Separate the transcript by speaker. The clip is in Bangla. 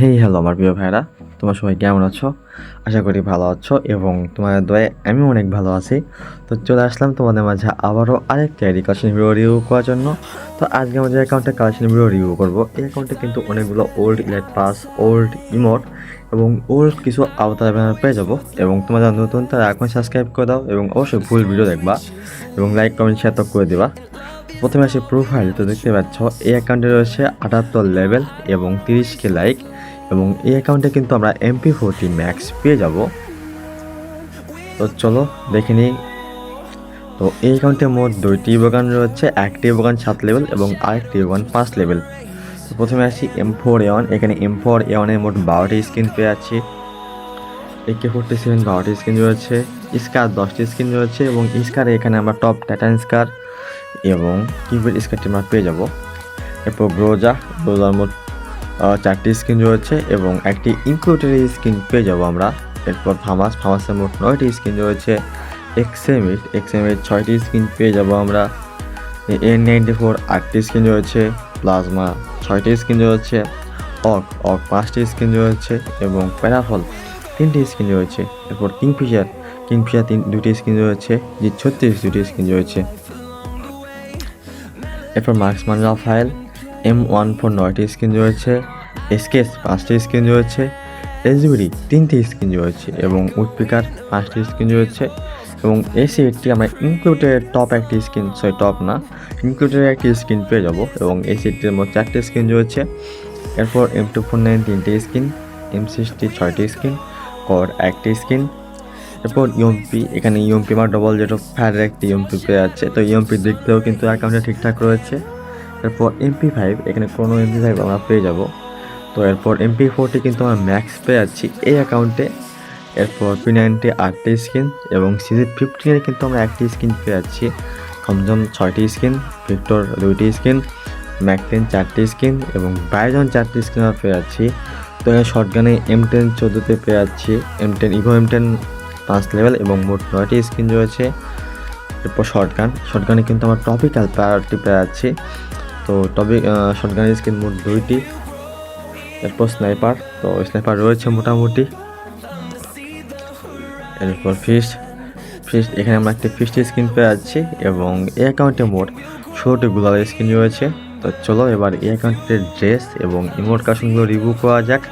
Speaker 1: হেই হ্যালো আমার প্রিয় ভাইরা তোমার সবাই কেমন আছো? আশা করি ভালো আছো এবং তোমার দয়ে আমি অনেক ভালো আছি। তো চলে আসলাম তোমাদের মাঝে আবারও আরেকটা আইডি কালেকশন ভিডিও রিভিউ করার জন্য। তো আজকে আমাদের অ্যাকাউন্টে কালেকশন ভিডিও রিভিউ করব, এই অ্যাকাউন্টে কিন্তু অনেকগুলো old elite pass old emote এবং ওল্ড কিছু আওতার ব্যানার পেয়ে যাব। এবং তোমরা নতুন, তারা এখন সাবস্ক্রাইব করে দাও এবং অবশ্যই ভুল ভিডিও দেখবা এবং লাইক কমেন্ট শেয়ার তো করে দিবা। প্রথমে আসে প্রোফাইল তো দেখতে পাচ্ছ, এই অ্যাকাউন্টে রয়েছে আটাত্তর লেভেল এবং তিরিশ কে লাইক এবং এই অ্যাকাউন্টে কিন্তু আমরা এমপি ফোরটি ম্যাক্স পেয়ে যাব। তো চলো, দেখে নিই। তো এই অ্যাকাউন্টে মোট দুইটি বাগান রয়েছে, একটি বাগান সাত লেভেল এবং আরেকটি বাগান পাঁচ লেভেল তো প্রথমে আসি এম ফোর এওয়ান এখানে এম ফোর এওয়ানের মোট বারোটি স্কিন পেয়ে আছি। একে ফোরটি সেভেন বারোটি স্কিন রয়েছে স্কার দশটি স্কিন রয়েছে এবং স্কারে এখানে আমরা টপ টাটান স্কার এবং কিবোর্ড স্কারটি আমরা পেয়ে যাব। এরপর গ্রোজা গ্রোজার মোট চারটি স্ক্রিন রয়েছে এবং একটি ইনকিউটারি স্ক্রিন পেয়ে যাব আমরা। এরপর ফামাস ফামাসের মোট নয়টি স্ক্রিন রয়েছে। এক্সএমিট এক্সএমিট ছয়টি স্ক্রিন পেয়ে যাব আমরা। এন নাইনটি ফোর আটটি স্ক্রিন রয়েছে। প্লাজমা ছয়টি স্ক্রিন রয়েছে। অক অক পাঁচটি স্ক্রিন রয়েছে এবং প্যারাফল তিনটি স্ক্রিন রয়েছে। এরপর কিংফিশার কিংফিশার তিন, দুটি স্ক্রিন রয়েছে। যে ছত্রিশ দুটি স্ক্রিন রয়েছে। এরপর marksman Rafael M one four নয়টি স্ক্রিন রয়েছে এসকেস পাঁচটি স্ক্রিন রয়েছে এসবিডি তিনটি স্ক্রিন রয়েছে এবং উডপিকার পাঁচটি স্ক্রিন রয়েছে এবং এসি একটি আমরা ইনক্লুডের টপ একটি স্ক্রিন সরি টপ না ইনক্লুডের একটি স্ক্রিন পেয়ে যাব এবং এই সেটটির মধ্যে চারটি স্ক্রিন রয়েছে। এরপর এম টু ফোর নাইন তিনটি স্ক্রিন এম সিক্সটি ছয়টি স্ক্রিন কর একটি স্ক্রিন এরপর ইউএমপি এখানে ইউএমপি আমার ডবল যেটা ফ্যারের একটি ইউএমপি পেয়ে যাচ্ছে। তো ইউএমপির দিক থেকেও কিন্তু অ্যাকাউন্টে ঠিকঠাক রয়েছে। এরপর এমপি ফাইভ এখানে কোনো এমপি ফাইভ আমরা পেয়ে যাব। তো এরপর এমপি ফোরটি কিন্তু আমরা ম্যাক্স পেয়ে যাচ্ছি এই অ্যাকাউন্টে এরপর পি নাইনটি আটটি স্কিন এবং সিজি ফিফটিনের কিন্তু আমরা একটি স্কিন পেয়ে যাচ্ছি। থমজম ছয়টি স্কিন ভিক্টর দুইটি স্কিন ম্যাকটেন চারটি স্কিন এবং বাইজন চারটি স্কিন আমরা পেয়ে যাচ্ছি। তো এখানে শর্টগানে এম টেন চোদ্দোতে পেয়ে যাচ্ছি। M ten Evo M ten পাঁচ লেভেল এবং মোট নয়টি স্কিন রয়েছে। এরপর শর্টগান শর্টগানে কিন্তু আমার টপিক্যাল প্রায়োরিটি পেয়ে যাচ্ছি তো টপিক শর্টগানের স্কিন মোট দুইটি। এরপর স্নাইপার তো স্নাইপার রয়েছে মোটামুটি। এরপর ফিস্ট ফিস্ট এখানে আমরা একটি ফিস্টের স্কিন পেয়ে যাচ্ছি এবং এই অ্যাকাউন্টে মোট ষোলোটি গুলালের স্কিন রয়েছে। তো চলো এবার এই অ্যাকাউন্টের ড্রেস এবং ইমোট কাশনগুলো রিভিউ করা যাক।